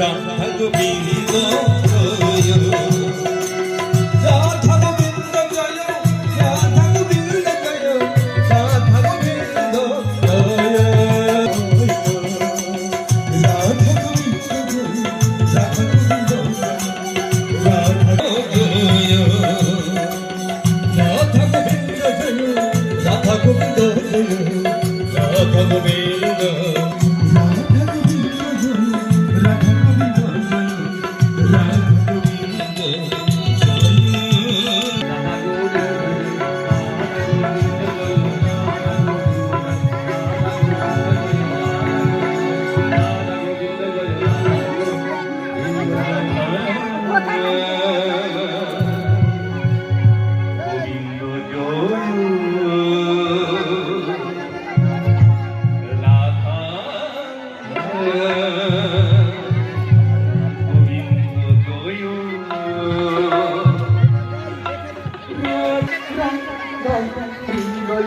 रंग below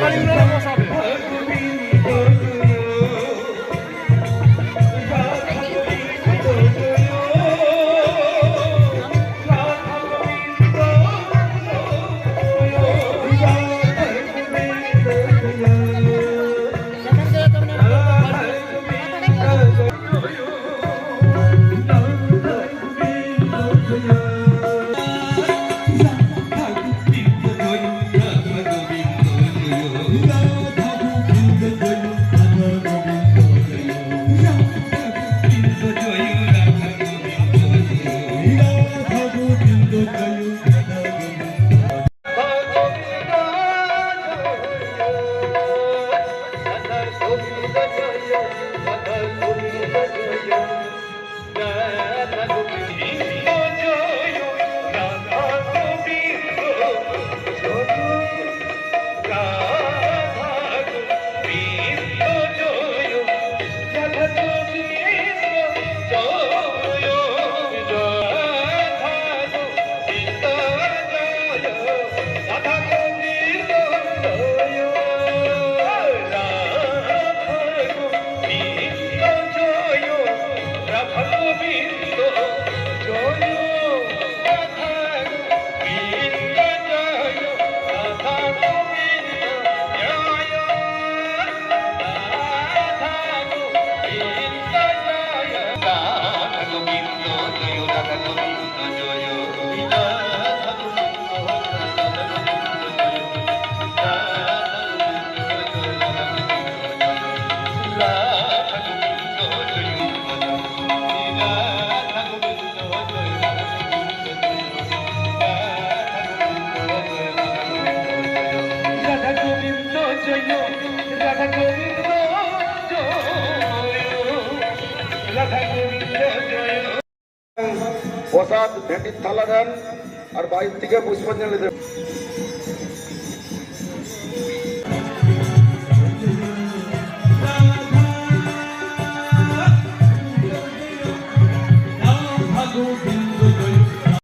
Gracias. প্রসাদ ভেটির থালা দেন আর বাইর থেকে পুষ্পাঞ্জলি দেন।